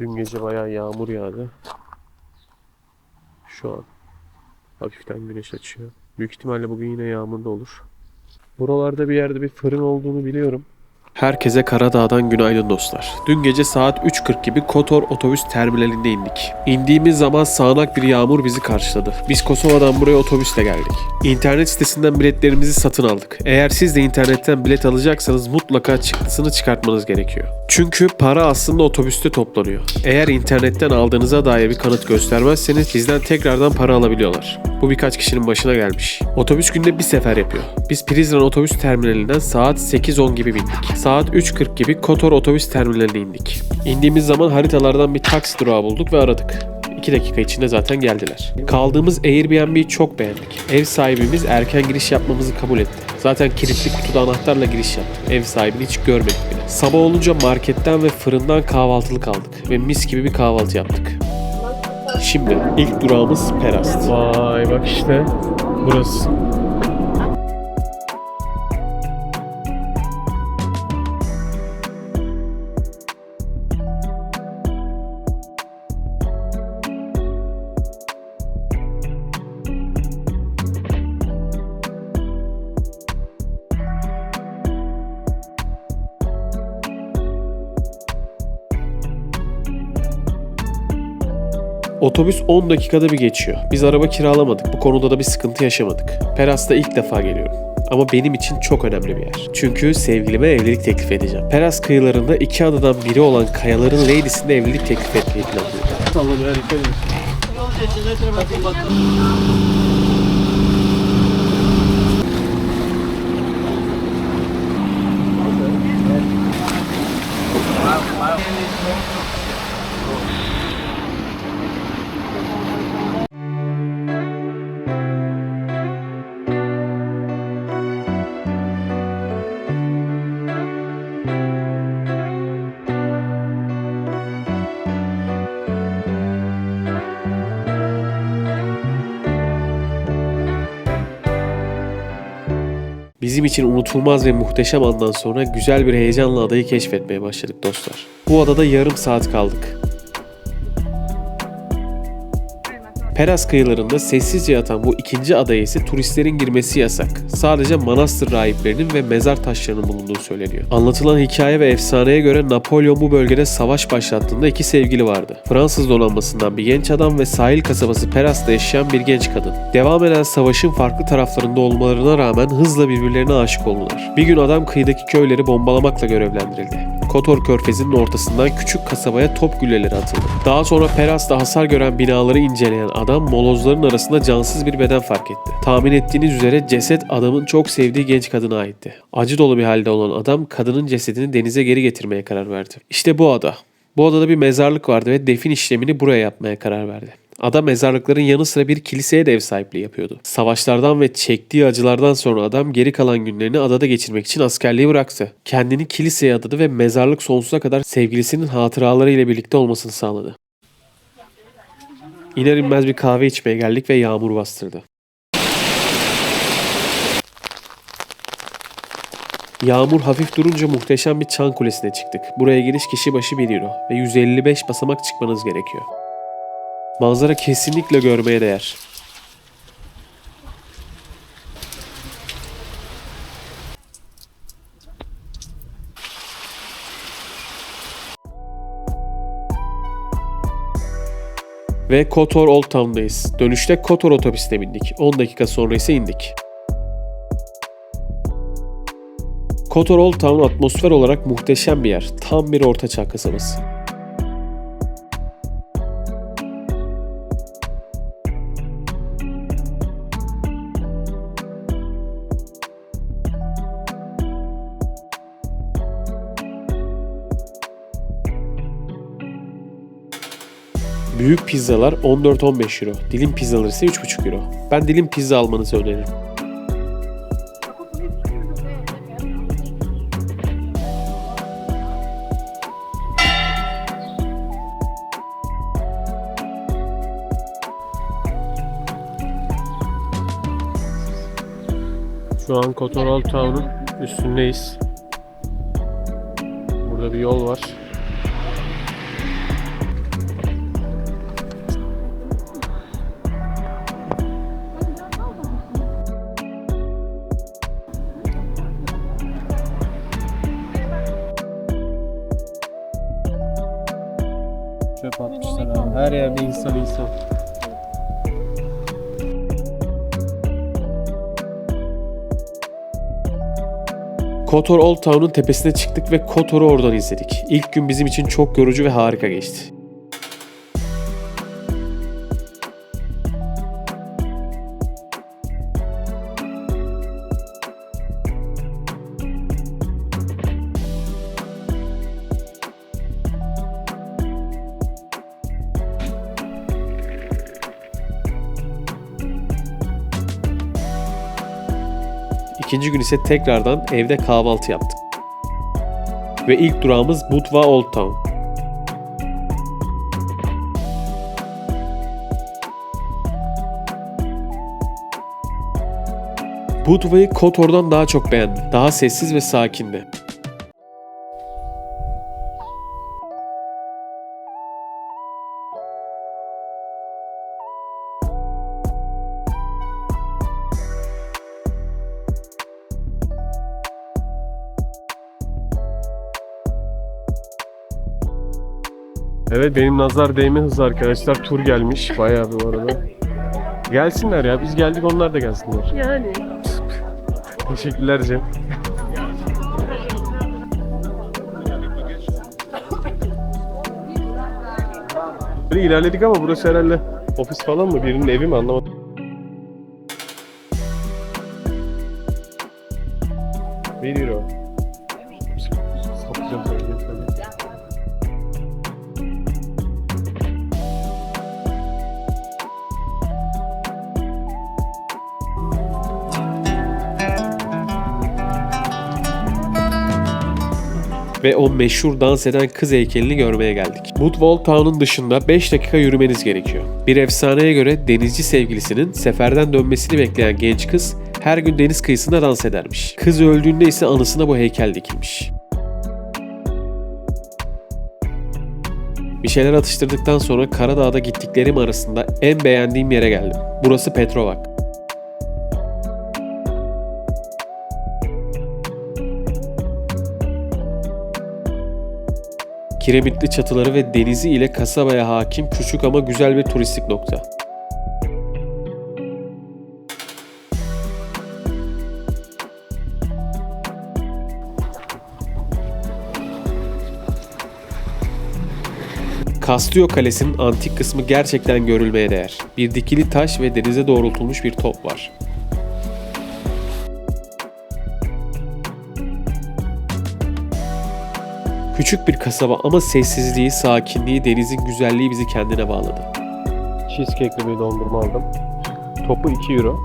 Dün gece bayağı yağmur yağdı. Şu an hafiften güneş açıyor. Büyük ihtimalle bugün yine yağmurlu olur. Buralarda bir yerde bir fırın olduğunu biliyorum. Herkese Karadağ'dan günaydın dostlar. Dün gece saat 3.40 gibi Kotor otobüs terminalinde indik. İndiğimiz zaman sağanak bir yağmur bizi karşıladı. Biz Kosova'dan buraya otobüsle geldik. İnternet sitesinden biletlerimizi satın aldık. Eğer siz de internetten bilet alacaksanız mutlaka çıktısını çıkartmanız gerekiyor. Çünkü para aslında otobüste toplanıyor. Eğer internetten aldığınıza dair bir kanıt göstermezseniz sizden tekrardan para alabiliyorlar. Bu birkaç kişinin başına gelmiş. Otobüs günde bir sefer yapıyor. Biz Prizren otobüs terminalinden saat 8-10 gibi bindik. Saat 3.40 gibi Kotor otobüs terminaline indik. İndiğimiz zaman haritalardan bir taksi durağı bulduk ve aradık. 2 dakika içinde zaten geldiler. Kaldığımız Airbnb'yi çok beğendik. Ev sahibimiz erken giriş yapmamızı kabul etti. Zaten kilitli kutuda anahtarla giriş yaptık. Ev sahibini hiç görmedik bile. Sabah olunca marketten ve fırından kahvaltılık aldık ve mis gibi bir kahvaltı yaptık. Şimdi ilk durağımız Perast. Vay bak işte burası. Otobüs 10 dakikada bir geçiyor. Biz araba kiralamadık. Bu konuda da bir sıkıntı yaşamadık. Peras'ta ilk defa geliyorum. Ama benim için çok önemli bir yer. Çünkü sevgilime evlilik teklif edeceğim. Peras kıyılarında iki adadan biri olan Kayaların Lady'sinde evlilik teklif etmeyi planlıyorum. Allah'ım ya dikkat edin. Bizim için unutulmaz ve muhteşem andan sonra güzel bir heyecanla adayı keşfetmeye başladık dostlar. Bu adada yarım saat kaldık. Peras kıyılarında sessizce yatan bu ikinci adaya ise turistlerin girmesi yasak. Sadece manastır rahiplerinin ve mezar taşlarının bulunduğu söyleniyor. Anlatılan hikaye ve efsaneye göre Napolyon bu bölgede savaş başlattığında iki sevgili vardı. Fransız donanmasından bir genç adam ve sahil kasabası Peras'ta yaşayan bir genç kadın. Devam eden savaşın farklı taraflarında olmalarına rağmen hızla birbirlerine aşık oldular. Bir gün adam kıyıdaki köyleri bombalamakla görevlendirildi. Kotor körfezinin ortasından küçük kasabaya top gülleleri atıldı. Daha sonra Peras'ta hasar gören binaları inceleyen adam molozların arasında cansız bir beden fark etti. Tahmin ettiğiniz üzere ceset adamın çok sevdiği genç kadına aitti. Acı dolu bir halde olan adam kadının cesedini denize geri getirmeye karar verdi. İşte bu ada. Bu adada bir mezarlık vardı ve defin işlemini buraya yapmaya karar verdi. Adam mezarlıkların yanı sıra bir kiliseye de ev sahipliği yapıyordu. Savaşlardan ve çektiği acılardan sonra adam geri kalan günlerini adada geçirmek için askerliği bıraktı. Kendini kiliseye adadı ve mezarlık sonsuza kadar sevgilisinin hatıraları ile birlikte olmasını sağladı. İner inmez bir kahve içmeye geldik ve yağmur bastırdı. Yağmur hafif durunca muhteşem bir çan kulesine çıktık. Buraya giriş kişi başı 1 euro ve 155 basamak çıkmanız gerekiyor. Manzara kesinlikle görmeye değer. Ve Kotor Old Town'dayız. Dönüşte Kotor otobüsüne bindik. 10 dakika sonra ise indik. Kotor Old Town atmosfer olarak muhteşem bir yer. Tam bir ortaçağ kasabası. Büyük pizzalar 14-15 euro. Dilim pizzaları ise 3,5 euro. Ben dilim pizza almanızı öneririm. Şu an Kotor Old Town'un üstündeyiz. Burada bir yol var. Çöp atmışlar abi. Her yerde insan insan. Kotor Old Town'un tepesine çıktık ve Kotor'u oradan izledik. İlk gün bizim için çok yorucu ve harika geçti. İkinci gün ise tekrardan evde kahvaltı yaptık. Ve ilk durağımız Budva Old Town. Budva'yı Kotor'dan daha çok beğendim. Daha sessiz ve sakindi. Evet benim nazar değme hızı arkadaşlar. Tur gelmiş bayağı bir arada. Gelsinler ya biz geldik onlar da gelsinler. Yani. Teşekkürler Cem. Böyle ilerledik ama burası herhalde ofis falan mı? Birinin evi mi anlamadım. Bir euro. Satacağım ve o meşhur dans eden kız heykelini görmeye geldik. Woodwall Town'un dışında 5 dakika yürümeniz gerekiyor. Bir efsaneye göre denizci sevgilisinin seferden dönmesini bekleyen genç kız her gün deniz kıyısında dans edermiş. Kız öldüğünde ise anısına bu heykel dikilmiş. Bir şeyler atıştırdıktan sonra Karadağ'da gittiklerim arasında en beğendiğim yere geldim. Burası Petrovak. Kiremitli çatıları ve denizi ile kasabaya hakim küçük ama güzel bir turistik nokta. Kastıyor Kalesi'nin antik kısmı gerçekten görülmeye değer. Bir dikili taş ve denize doğrultulmuş bir top var. Küçük bir kasaba ama sessizliği, sakinliği, denizin güzelliği bizi kendine bağladı. Cheesecake'li bir dondurma aldım. Topu 2 euro.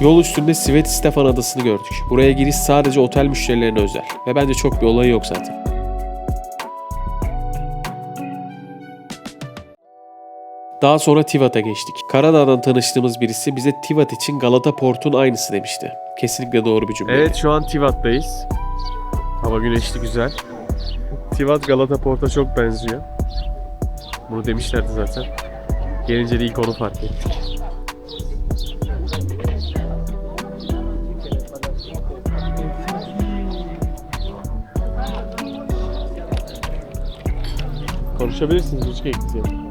Yol üstünde Svet Stefan Adası'nı gördük. Buraya giriş sadece otel müşterilerine özel. Ve bence çok bir olayı yok zaten. Daha sonra Tivat'a geçtik. Karadağ'dan tanıştığımız birisi bize Tivat için Galata Port'un aynısı demişti. Kesinlikle doğru bir cümle. Evet şu an Tivat'tayız. Hava güneşli güzel. Tivat Galata Port'a çok benziyor. Bunu demişlerdi zaten. Gelince de ilk onu fark ettik. Konuşabilirsiniz müzik ekleyeceğim.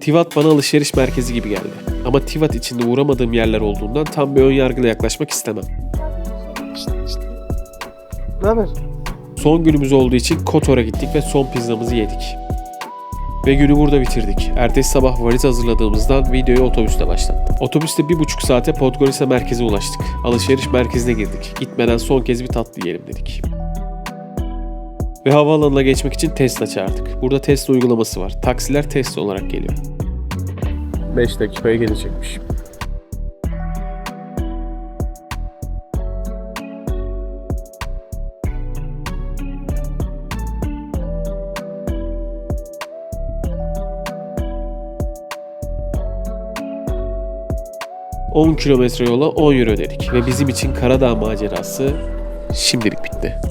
Tivat bana alışveriş merkezi gibi geldi. Ama Tivat içinde uğramadığım yerler olduğundan tam bir ön yargıyla yaklaşmak istemem. Ne haber? Son günümüz olduğu için Kotor'a gittik ve son pizzamızı yedik. Ve günü burada bitirdik. Ertesi sabah valiz hazırladığımızdan videoya otobüste başlattım. Otobüste bir buçuk saate Podgorica merkeze ulaştık. Alışveriş merkezine girdik. Gitmeden son kez bir tatlı yiyelim dedik. Ve havaalanına geçmek için Tesla çağırdık. Burada Tesla uygulaması var. Taksiler Tesla olarak geliyor. 5 dakikaya gelecekmiş. ...10 kilometre yola 10 euro dedik ve bizim için Karadağ macerası şimdilik bitti.